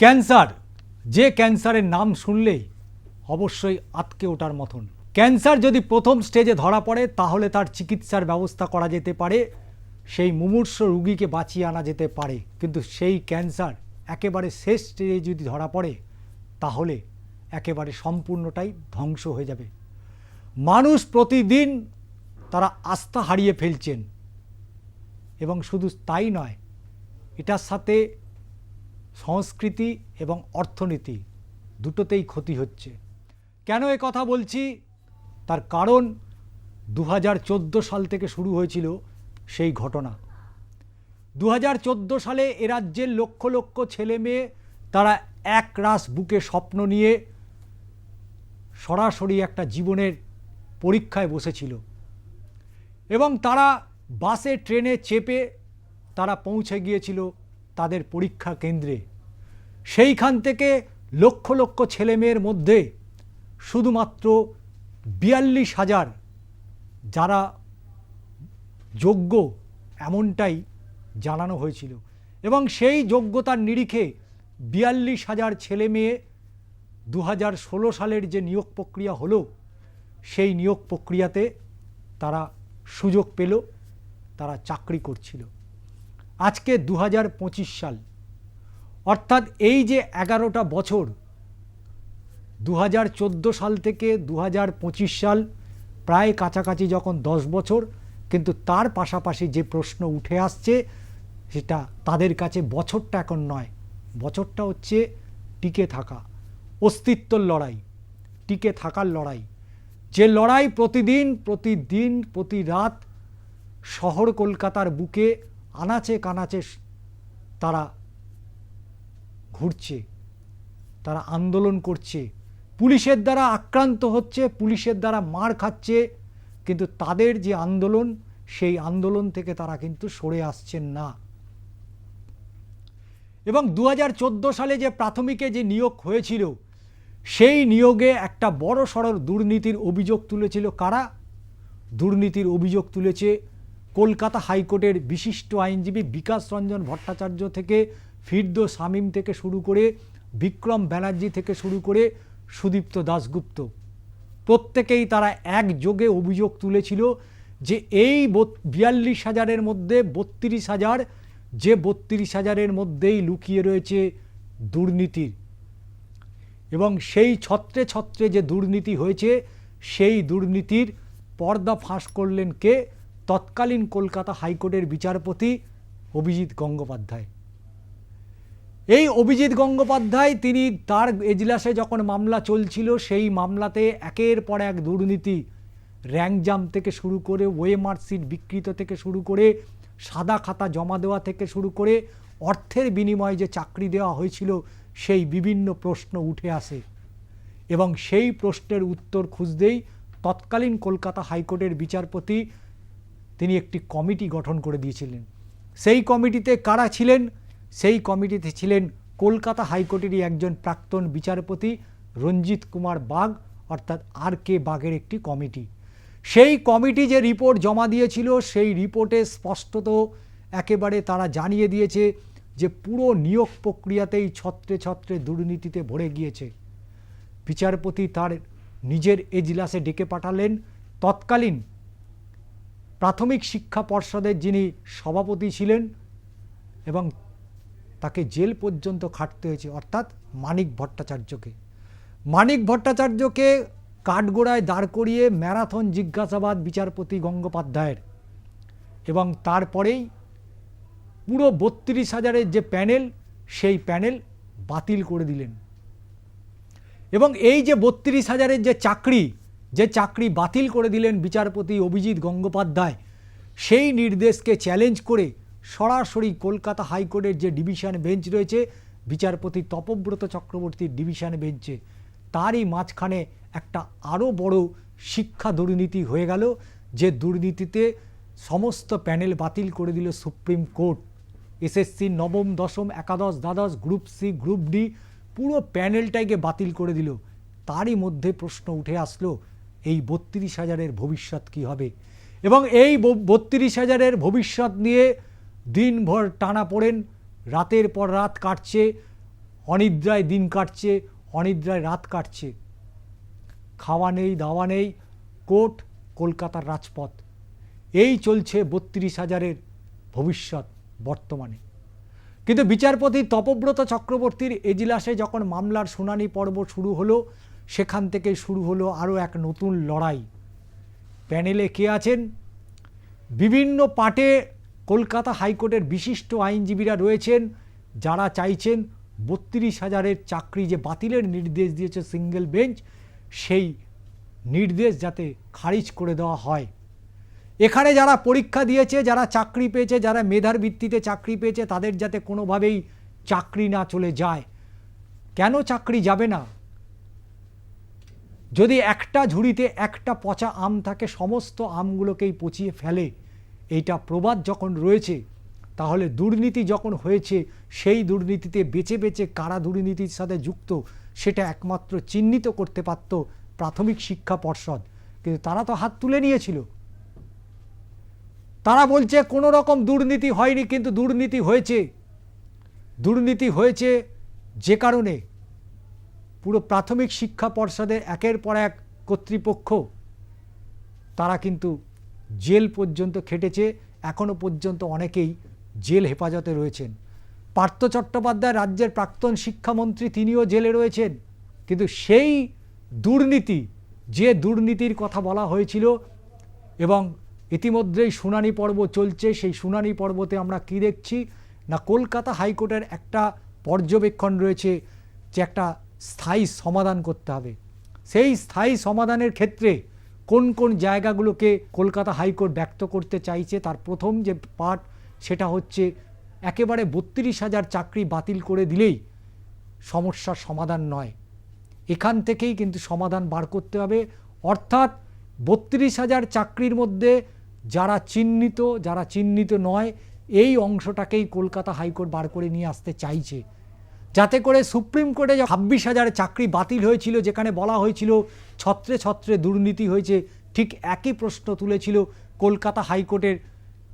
Cancer, যে ক্যান্সারের নাম শুনলেই অবশ্যই আটকে ওঠার মতন। ক্যান্সার যদি প্রথম স্টেজে ধরা পড়ে, তাহলে তার চিকিৎসার ব্যবস্থা করা যেতে পারে, সেই মুমূর্ষ রুগীকে বাঁচিয়ে আনা যেতে পারে। কিন্তু সেই ক্যান্সার একেবারে শেষ স্টেজে যদি ধরা পড়ে, তাহলে একেবারে সম্পূর্ণটাই ধ্বংস হয়ে যাবে। মানুষ প্রতিদিন তারা আস্থা হারিয়ে ফেলছেন। এবং শুধু তাই নয়, এটার সাথে সংস্কৃতি এবং অর্থনীতি দুটোতেই ক্ষতি হচ্ছে। কেন এ কথা বলছি? তার কারণ দু হাজার চোদ্দ সাল থেকে শুরু হয়েছিল সেই ঘটনা। দু হাজার চোদ্দ সালে এ রাজ্যের লক্ষ লক্ষ ছেলে মেয়ে তারা এক রাস বুকে স্বপ্ন নিয়ে সরাসরি একটা জীবনের পরীক্ষায় বসেছিল এবং তারা বাসে, ট্রেনে চেপে তারা পৌঁছে গিয়েছিল তাদের পরীক্ষা কেন্দ্রে। সেইখান থেকে লক্ষ লক্ষ ছেলেমেয়ের মধ্যে শুধুমাত্র বিয়াল্লিশ হাজার যারা যোগ্য এমনটাই জানানো হয়েছিল। এবং সেই যোগ্যতার নিরিখে বিয়াল্লিশ হাজার ছেলে মেয়ে দু হাজার ষোলো সালের যে নিয়োগ প্রক্রিয়া হলো, সেই নিয়োগ প্রক্রিয়াতে তারা সুযোগ পেল, তারা চাকরি করছিল। আজকে দু হাজার পঁচিশ সাল। অর্থাৎ এই যে এগারোটা বছর দু হাজার চোদ্দ সাল থেকে দু হাজার পঁচিশ সাল, প্রায় কাছাকাছি যখন দশ বছর, কিন্তু তার পাশাপাশি যে প্রশ্ন উঠে আসছে, সেটা তাদের কাছে বছরটা এখন নয়। বছরটা হচ্ছে টিকে থাকা, অস্তিত্বর লড়াই, টিকে থাকার লড়াই। যে লড়াই প্রতিদিন প্রতিদিন, প্রতি রাত শহর কলকাতার বুকে আনাচে কানাচে তারা ঘুরছে, তারা আন্দোলন করছে। পুলিশের দ্বারা আক্রান্ত হচ্ছে, পুলিশের দ্বারা মার খাচ্ছে, কিন্তু তাদের যে আন্দোলন, সেই আন্দোলন থেকে তারা কিন্তু সরে আসছেন না। এবং দু হাজার চোদ্দ সালে যে প্রাথমিকে যে নিয়োগ হয়েছিল, সেই নিয়োগে একটা বড় সড়র দুর্নীতির অভিযোগ তুলেছিল কারা? দুর্নীতির অভিযোগ তুলেছে কলকাতা হাইকোর্টের বিশিষ্ট আইনজীবী বিকাশ রঞ্জন ভট্টাচার্য থেকে ফিরদ শামীম থেকে শুরু করে বিক্রম ব্যানার্জি থেকে শুরু করে সুদীপ্ত দাশগুপ্ত। প্রত্যেকেই তারা একযোগে অভিযোগ তুলেছিল যে এই বিয়াল্লিশ হাজারের মধ্যে বত্রিশ হাজার, যে বত্রিশ হাজারের মধ্যেই লুকিয়ে রয়েছে দুর্নীতির। এবং সেই ছত্রে ছত্রে যে দুর্নীতি হয়েছে, সেই দুর্নীতির পর্দা ফাঁস করলেন কে? তৎকালীন কলকাতা হাইকোর্টের বিচারপতি অভিজিৎ গঙ্গোপাধ্যায়। এই অভিজিৎ গঙ্গোপাধ্যায় তিনি তার এজলাসে যখন মামলা চলছিল, সেই মামলাতে একের পর এক দুর্নীতি র্যাঙ্কজাম থেকে শুরু করে ওয়ে মার্কশিট বিকৃত থেকে শুরু করে, সাদা খাতা জমা দেওয়া থেকে শুরু করে, অর্থের বিনিময়ে যে চাকরি দেওয়া হয়েছিল, সেই বিভিন্ন প্রশ্ন উঠে আসে। এবং সেই প্রশ্নের উত্তর খুঁজতেই তৎকালীন কলকাতা হাইকোর্টের বিচারপতি তিনি একটি কমিটি গঠন করে দিয়েছিলেন। সেই কমিটিতে কারা ছিলেন? সেই কমিটিতে ছিলেন কলকাতা হাইকোর্টেরই একজন প্রাক্তন বিচারপতি রঞ্জিত কুমার বাগ, অর্থাৎ আর কে বাগের একটি কমিটি। সেই কমিটি যে রিপোর্ট জমা দিয়েছিল, সেই রিপোর্টে স্পষ্টত একেবারে তারা জানিয়ে দিয়েছে যে পুরো নিয়োগ প্রক্রিয়াতেই ছত্রে ছত্রে দুর্নীতিতে ভরে গিয়েছে। বিচারপতি তার নিজের এজলাসে ডেকে পাঠালেন। তৎকালীন প্রাথমিক শিক্ষা পর্ষদের যিনি সভাপতি ছিলেন এবং তাকে জেল পর্যন্ত খাটতে হয়েছে, অর্থাৎ মানিক ভট্টাচার্যকে। মানিক ভট্টাচার্যকে কাঠগোড়ায় দাঁড় করিয়ে ম্যারাথন জিজ্ঞাসাবাদ বিচারপতি গঙ্গোপাধ্যায়ের এবং তারপরেই পুরো বত্রিশ হাজারের যে প্যানেল, সেই প্যানেল বাতিল করে দিলেন। এবং এই যে বত্রিশ হাজারের যে চাকরি যে চাকরি বাতিল করে দিলেন বিচারপতি অভিজিৎ গঙ্গোপাধ্যায়, সেই নির্দেশকে চ্যালেঞ্জ করে সরাসরি কলকাতা হাইকোর্টের যে ডিভিশন বেঞ্চ রয়েছে, বিচারপতি তপব্রত চক্রবর্তীর ডিভিশন বেঞ্চে তারই মাঝখানে একটা আরও বড় শিক্ষা দুর্নীতি হয়ে গেল, যে দুর্নীতিতে সমস্ত প্যানেল বাতিল করে দিল সুপ্রিম কোর্ট। এসএসসি নবম, দশম, একাদশ, দ্বাদশ গ্রুপ সি গ্রুপ ডি পুরো প্যানেলটাকে বাতিল করে দিল। তারই মধ্যে প্রশ্ন উঠে আসলো এই বত্রিশ হাজারের ভবিষ্যৎ কী হবে? এবং এই বত্রিশ হাজারের ভবিষ্যৎ নিয়ে দিনভর টানা পড়েন, রাতের পর রাত কাটছে, অনিদ্রায় দিন কাটছে, অনিদ্রায় রাত কাটছে। খাওয়া নেই, দাওয়া নেই, কোর্ট, কলকাতার রাজপথ। এই চলছে বত্রিশ হাজারের ভবিষ্যৎ বর্তমানে। কিন্তু বিচারপতি তপব্রত চক্রবর্তীর এজলাসে যখন মামলার শুনানি পর্ব শুরু হলো সেখান থেকে শুরু হলো আরও এক নতুন লড়াই। প্যানেলে কে আছেন? বিভিন্ন পার্টে কলকাতা হাইকোর্টের বিশিষ্ট আইনজীবীরা রয়েছেন, যারা চাইছেন বত্রিশ হাজারের চাকরি যে বাতিলের নির্দেশ দিয়েছে সিঙ্গেল বেঞ্চ, সেই নির্দেশ যাতে খারিজ করে দেওয়া হয়। এখানে যারা পরীক্ষা দিয়েছে, যারা চাকরি পেয়েছে, যারা মেধার ভিত্তিতে চাকরি পেয়েছে, তাদের যাতে কোনোভাবেই চাকরি না চলে যায়। কেন চাকরি যাবে না? যদি একটা ঝুড়িতে একটা পচা আম থাকে, সমস্ত আমগুলোকেই পচিয়ে ফেলে। এইটা প্রবাদ যখন রয়েছে, তাহলে দুর্নীতি যখন হয়েছে, সেই দুর্নীতিতে বেছে বেছে কারা দুর্নীতির সাথে যুক্ত, সেটা একমাত্র চিহ্নিত করতে পারত প্রাথমিক শিক্ষা পর্ষদ। কিন্তু তারা তো হাত তুলে নিয়েছিল। তারা বলছে, কোনো রকম দুর্নীতি হয়নি, কিন্তু দুর্নীতি হয়েছে। দুর্নীতি হয়েছে যে কারণে পুরো প্রাথমিক শিক্ষা পর্ষদের একের পর এক কর্তৃপক্ষ, তারা কিন্তু জেল পর্যন্ত খেটেছে এখনও পর্যন্ত অনেকেই জেল হেফাজতে রয়েছেন। পার্থ চট্টোপাধ্যায় রাজ্যের প্রাক্তন শিক্ষামন্ত্রী, তিনিও জেলে রয়েছেন। কিন্তু সেই দুর্নীতি, যে দুর্নীতির কথা বলা হয়েছিল এবং ইতিমধ্যেই শুনানি পর্ব চলছে, সেই শুনানি পর্বতে আমরা কি দেখছি? না, কলকাতা হাইকোর্টের একটা পর্যবেক্ষণ রয়েছে যে একটা স্থায়ী সমাধান করতে হবে। সেই স্থায়ী সমাধানের ক্ষেত্রে কোন কোন জায়গাগুলোকে কলকাতা হাইকোর্ট ব্যক্ত করতে চাইছে, তার প্রথম যে পার্ট সেটা হচ্ছে একেবারে বত্রিশ হাজার চাকরি বাতিল করে দিলেই সমস্যার সমাধান নয়। এখান থেকেই কিন্তু সমাধান বার করতে হবে। অর্থাৎ বত্রিশ হাজার চাকরির মধ্যে যারা চিহ্নিত যারা চিহ্নিত নয়, এই অংশটাকেই কলকাতা হাইকোর্ট বার করে নিয়ে আসতে চাইছে। যাতে করে সুপ্রিম কোর্টে ছাব্বিশ হাজার চাকরি বাতিল হয়েছিল, যেখানে বলা হয়েছিল ছত্রে ছত্রে দুর্নীতি হয়েছে, ঠিক একই প্রশ্ন তুলেছিল কলকাতা হাইকোর্টের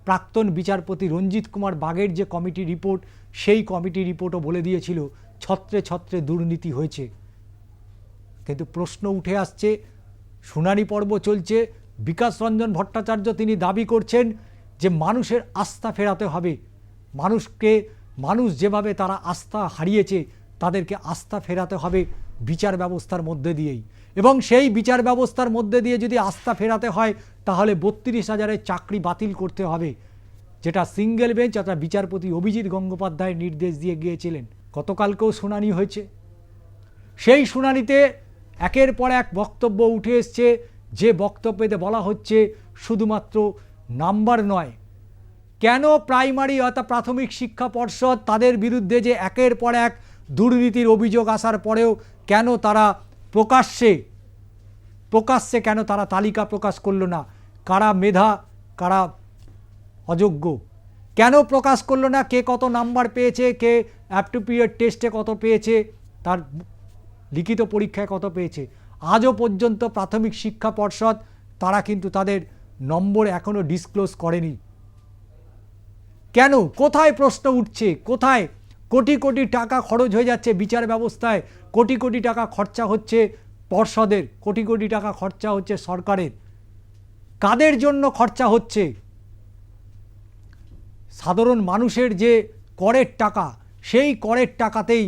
প্রাক্তন বিচারপতি রঞ্জিত কুমার বাগের যে কমিটি রিপোর্ট, সেই কমিটি রিপোর্টও বলে দিয়েছিল ছত্রে ছত্রে দুর্নীতি হয়েছে। কিন্তু প্রশ্ন উঠে আসছে, শুনানি পর্ব চলছে, বিকাশ রঞ্জন ভট্টাচার্য তিনি দাবি করছেন যে মানুষের আস্থা ফেরাতে হবে। মানুষকে মানুষ যেভাবে তারা আস্থা হারিয়েছে, তাদেরকে আস্থা ফেরাতে হবে বিচার ব্যবস্থার মধ্যে দিয়েই। এবং সেই বিচার ব্যবস্থার মধ্যে দিয়ে যদি আস্থা ফেরাতে হয়, তাহলে বত্রিশ হাজারের চাকরি বাতিল করতে হবে, যেটা সিঙ্গেল বেঞ্চ অর্থাৎ বিচারপতি অভিজিৎ গঙ্গোপাধ্যায় নির্দেশ দিয়ে গিয়েছিলেন। গতকালকেও শুনানি হয়েছে। সেই শুনানিতে একের পর এক বক্তব্য উঠে এসছে, যে বক্তব্যতে বলা হচ্ছে শুধুমাত্র নাম্বার নয় কেন প্রাইমারি অর্থাৎ প্রাথমিক শিক্ষা পর্ষদ তাদের বিরুদ্ধে যে একের পর এক দুর্নীতির অভিযোগ আসার পরেও কেন তারা প্রকাশ্যে প্রকাশ্যে কেন তারা তালিকা প্রকাশ করল না? কারা মেধা, কারা অযোগ্য? কেন প্রকাশ করল না? কে কত নাম্বার পেয়েছে? কে অ্যাপটিপিয়ার টেস্টে কত পেয়েছে? তার লিখিত পরীক্ষায় কত পেয়েছে? আজও পর্যন্ত প্রাথমিক শিক্ষা পর্ষদ তারা কিন্তু তাদের নম্বর এখনও ডিসক্লোজ করেনি। কেন? কোথায় প্রশ্ন উঠছে? কোথায় কোটি কোটি টাকা খরচ হয়ে যাচ্ছে বিচার ব্যবস্থায়? কোটি কোটি টাকা খরচা হচ্ছে পর্ষদের, কোটি কোটি টাকা খরচা হচ্ছে সরকারের। কাদের জন্য খরচা হচ্ছে? সাধারণ মানুষের যে করের টাকা, সেই করের টাকাতেই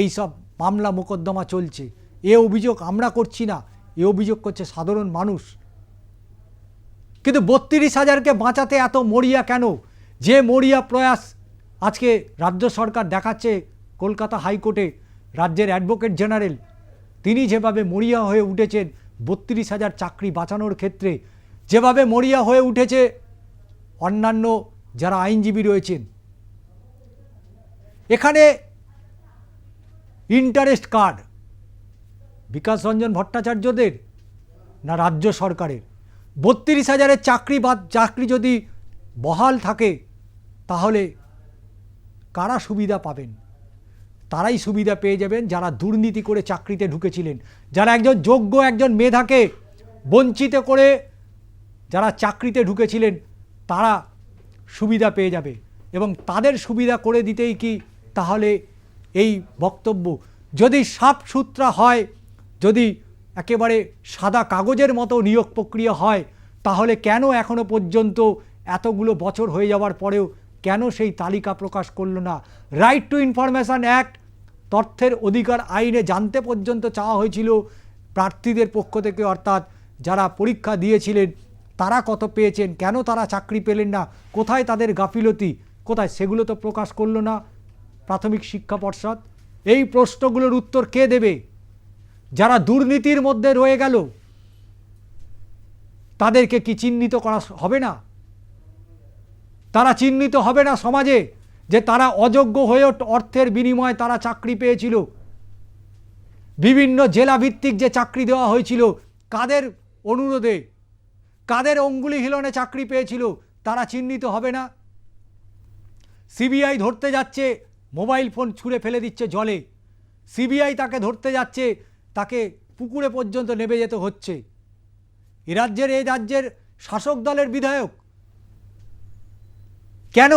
এই সব মামলা মোকদ্দমা চলছে। এ অভিযোগ আমরা করছি না, এ অভিযোগ করছে সাধারণ মানুষ। কিন্তু বত্রিশ হাজারকে বাঁচাতে এত মরিয়া কেন? যে মরিয়া প্রয়াস আজকে রাজ্য সরকার দেখাচ্ছে কলকাতা হাইকোর্টে রাজ্যের অ্যাডভোকেট জেনারেল, তিনি যেভাবে মরিয়া হয়ে উঠেছেন, বত্রিশ হাজার চাকরি বাঁচানোর ক্ষেত্রে যেভাবে মরিয়া হয়ে উঠেছে, অন্যান্য যারা আইনজীবী রয়েছেন। এখানে ইন্টারেস্ট কার্ড বিকাশ রঞ্জন ভট্টাচার্যদের না রাজ্য সরকারের? বত্রিশ হাজারের চাকরি বা চাকরি যদি বহাল থাকে তাহলে কারা সুবিধা পাবেন? তারাই সুবিধা পেয়ে যাবেন যারা দুর্নীতি করে চাকরিতে ঢুকেছিলেন। যারা একজন যোগ্য একজন মেধাকে বঞ্চিত করে যারা চাকরিতে ঢুকেছিলেন, তারা সুবিধা পেয়ে যাবে। এবং তাদের সুবিধা করে দিতেই কি তাহলে এই বক্তব্য? যদি সাপ সূত্রা হয়, যদি একেবারে সাদা কাগজের মতো নিয়োগ প্রক্রিয়া হয়, তাহলে কেন এখনও পর্যন্ত এতগুলো বছর হয়ে যাওয়ার পরেও কেন সেই তালিকা প্রকাশ করল না? রাইট টু ইনফরমেশান অ্যাক্ট তথ্যের অধিকার আইনে জানতে পর্যন্ত চাওয়া হয়েছিল প্রার্থীদের পক্ষ থেকে, অর্থাৎ যারা পরীক্ষা দিয়েছিলেন, তারা কত পেয়েছেন? কেন তারা চাকরি পেলেন না? কোথায় তাদের গাফিলতি? কোথায়? সেগুলো তো প্রকাশ করল না প্রাথমিক শিক্ষা পর্ষদ। এই প্রশ্নগুলোর উত্তর কে দেবে? যারা দুর্নীতির মধ্যে রয়ে গেল, তাদেরকে কি চিহ্নিত করা হবে না? তারা চিহ্নিত হবে না সমাজে যে তারা অযোগ্য হয়ে অর্থের বিনিময়ে তারা চাকরি পেয়েছিল। বিভিন্ন জেলা ভিত্তিক যে চাকরি দেওয়া হয়েছিল, কাদের অনুরোধে, কাদের অঙ্গুলি হিলনে চাকরি পেয়েছিল, তারা চিহ্নিত হবে না। সিবিআই ধরতে যাচ্ছে, মোবাইল ফোন ছুঁড়ে ফেলে দিচ্ছে জলে। সিবিআই তাকে ধরতে যাচ্ছে, তাকে পুকুরে পর্যন্ত নেমে যেতে হচ্ছে। এ রাজ্যের এই রাজ্যের শাসক দলের বিধায়ক কেন?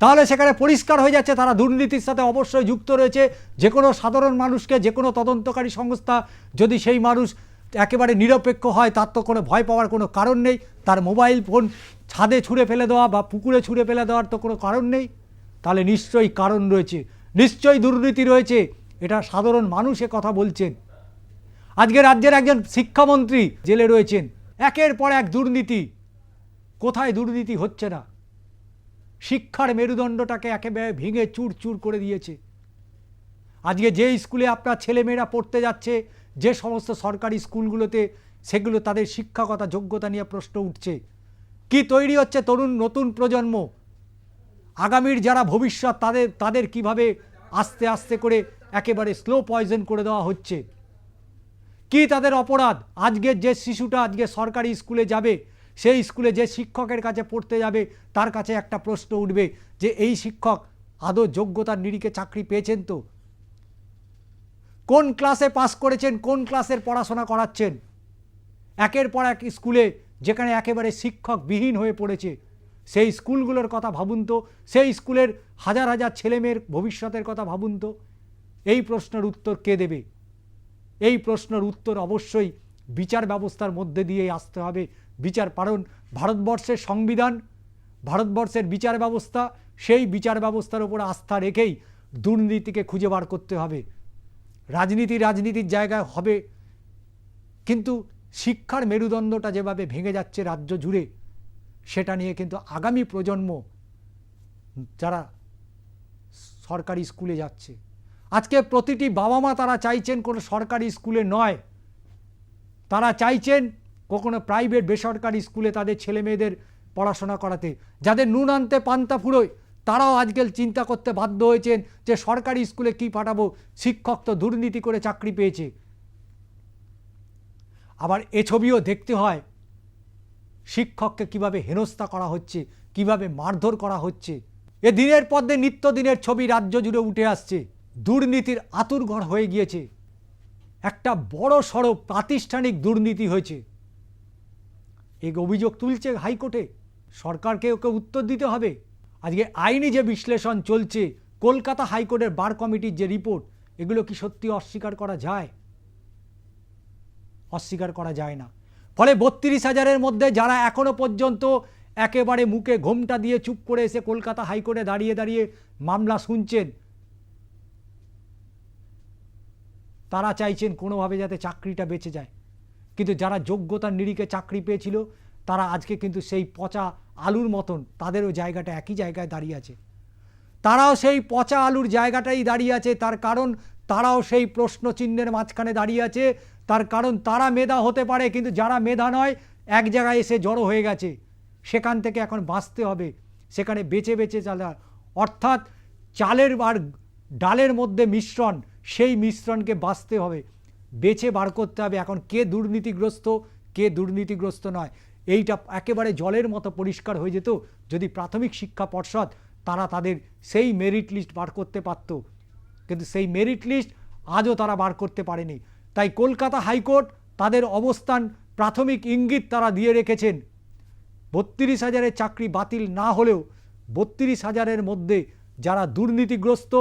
তাহলে সেখানে পরিষ্কার হয়ে যাচ্ছে, তারা দুর্নীতির সাথে অবশ্যই যুক্ত রয়েছে। যে কোনো সাধারণ মানুষকে, যে কোনো তদন্তকারী সংস্থা যদি সেই মানুষ একেবারে নিরপেক্ষ হয়, তার তো কোনো ভয় পাওয়ার কোনো কারণ নেই। তার মোবাইল ফোন ছাদে ছুঁড়ে ফেলে দেওয়া বা পুকুরে ছুঁড়ে ফেলে দেওয়ার তো কোনো কারণ নেই। তাহলে নিশ্চয়ই কারণ রয়েছে। নিশ্চয়ই দুর্নীতি রয়েছে। এটা সাধারণ মানুষ কথা বলছেন। আজকে রাজ্যের একজন শিক্ষামন্ত্রী জেলে রয়েছেন। একের পর এক দুর্নীতি। কোথায় দুর্নীতি হচ্ছে না? শিক্ষার মেরুদণ্ডটাকে একেবারে ভেঙে চুর চুর করে দিয়েছে। আজকে যে স্কুলে আপনার ছেলেমেয়েরা পড়তে যাচ্ছে, যে সমস্ত সরকারি স্কুলগুলোতে, সেগুলো তাদের শিক্ষাগত যোগ্যতা নিয়ে প্রশ্ন উঠছে। কি তৈরি হচ্ছে তরুণ নতুন প্রজন্ম? আগামীর যারা ভবিষ্যৎ, তাদের তাদের কীভাবে আস্তে আস্তে করে একেবারে স্লো পয়জন করে দেওয়া হচ্ছে? কি তাদের অপরাধ? আজকের যে শিশুটা আজকে সরকারি স্কুলে যাবে সেই স্কুলে যে শিক্ষকের কাছে পড়তে যাবে, তার কাছে একটা প্রশ্ন উঠবে যে, এই শিক্ষক আদৌ যোগ্যতার নিরিখে চাকরি পেয়েছেন তো? কোন ক্লাসে পাস করেছেন? কোন ক্লাসের পড়াশোনা করাচ্ছেন? একের পর এক স্কুলে যেখানে একেবারে শিক্ষকবিহীন হয়ে পড়েছে, সেই স্কুলগুলোর কথা ভাবুন তো। সেই স্কুলের হাজার হাজার ছেলেমেয়ের ভবিষ্যতের কথা ভাবুন তো। এই প্রশ্নের উত্তর কে দেবে? এই প্রশ্নের উত্তর অবশ্যই বিচার ব্যবস্থার মধ্যে দিয়ে আসতে হবে। বিচার কারণ ভারতবর্ষের সংবিধান, ভারতবর্ষের বিচার ব্যবস্থা, সেই বিচার ব্যবস্থার উপর আস্থা রেখেই দুর্নীতিকে খুঁজে বার করতে হবে। রাজনীতি রাজনীতির জায়গায় হবে। কিন্তু শিক্ষার মেরুদণ্ডটা যেভাবে ভেঙে যাচ্ছে রাজ্য জুড়ে, সেটা নিয়ে কিন্তু আগামী প্রজন্ম যারা সরকারি স্কুলে যাচ্ছে, আজকে প্রতিটি বাবা মা তারা চাইছেন কোনো সরকারি স্কুলে নয়। তারা চাইছেন কখনো প্রাইভেট বেসরকারি স্কুলে তাদের ছেলে মেয়েদের পড়াশোনা করাতে, যাদের নুন আনতে পান্তা ফুরোয়, তারাও আজকাল চিন্তা করতে বাধ্য হয়েছেন যে সরকারি স্কুলে কি পাঠাবো, শিক্ষক তো দুর্নীতি করে চাকরি পেয়েছে। আবার এ ছবিও দেখতে হয়, শিক্ষককে কীভাবে হেনস্থা করা হচ্ছে, কীভাবে মারধর করা হচ্ছে। এ দিনের পর দিন নিত্যদিনের ছবি রাজ্য জুড়ে উঠে আসছে, দুর্নীতির আতুরঘর হয়ে গিয়েছে। একটা বড় সড়ো প্রাতিষ্ঠানিক দুর্নীতি হয়েছে। এই অভিযোগ তুলছে হাইকোর্টে। সরকারকে ওকে উত্তর দিতে হবে। আজকে আইনি যে বিশ্লেষণ চলছে, কলকাতা হাইকোর্টের বার কমিটির যে রিপোর্ট, এগুলো কি সত্যি অস্বীকার করা যায়? অস্বীকার করা যায় না। ফলে বত্রিশ হাজারের মধ্যে যারা এখনও পর্যন্ত একেবারে মুখে ঘোমটা দিয়ে চুপ করে এসে কলকাতা হাইকোর্টে দাঁড়িয়ে দাঁড়িয়ে মামলা শুনছেন, তারা চাইছেন কোনোভাবে যাতে চাকরিটা বেঁচে যায়। কিন্তু যারা যোগ্যতার নিরিখে চাকরি পেয়েছিল, তারা আজকে কিন্তু সেই পচা আলুর মতন তাদেরও জায়গাটা একই জায়গায় দাঁড়িয়ে আছে। তারাও সেই পচা আলুর জায়গাটাই দাঁড়িয়ে আছে, তার কারণ তারাও সেই প্রশ্ন চিহ্নের মাঝখানে দাঁড়িয়ে আছে, তার কারণ তারা মেধা হতে পারে, কিন্তু যারা মেধা নয়, এক জায়গায় এসে জড়ো হয়ে গেছে। সেখান থেকে এখন বাঁচতে হবে, সেখানে বেছে বেছে চালা অর্থাৎ চালের আর ডালের মধ্যে মিশ্রণ, সেই মিশ্রণকে বাঁচতে হবে। বেছে বার করতে হবে এখন কে দুর্নীতিগ্রস্ত কে দুর্নীতিগ্রস্ত নয়। এইটা একেবারে জলের মতো পরিষ্কার হয়ে যেত, যদি প্রাথমিক শিক্ষা পর্ষদ তারা তাদের সেই মেরিট লিস্ট বার করতে পারত। কিন্তু সেই মেরিট লিস্ট আজও তারা বার করতে পারেনি। তাই কলকাতা হাইকোর্ট তাদের অবস্থান প্রাথমিক ইঙ্গিত তারা দিয়ে রেখেছেন। বত্রিশ হাজারের চাকরি বাতিল না হলেও বত্রিশ হাজারের মধ্যে যারা দুর্নীতিগ্রস্ত,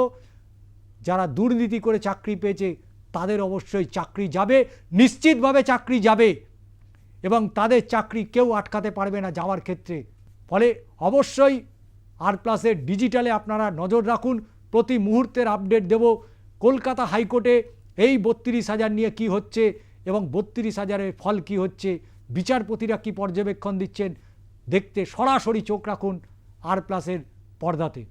যারা দুর্নীতি করে চাকরি পেয়েছে তাদের অবশ্যই চাকরি যাবে, নিশ্চিতভাবে চাকরি যাবে। এবং তাদের চাকরি কেউ আটকাতে পারবে না যাওয়ার ক্ষেত্রে। ফলে অবশ্যই আর প্লাসের ডিজিটালে আপনারা নজর রাখুন। প্রতি মুহূর্তের আপডেট দেব। কলকাতা হাইকোর্টে এই বত্রিশ হাজার নিয়ে কি হচ্ছে এবং বত্রিশ হাজারের ফল কি হচ্ছে, বিচারপতিরা কি পর্যবেক্ষণ দিচ্ছেন, দেখতে সরাসরি চোখ রাখুন আর প্লাসের পর্দাতে।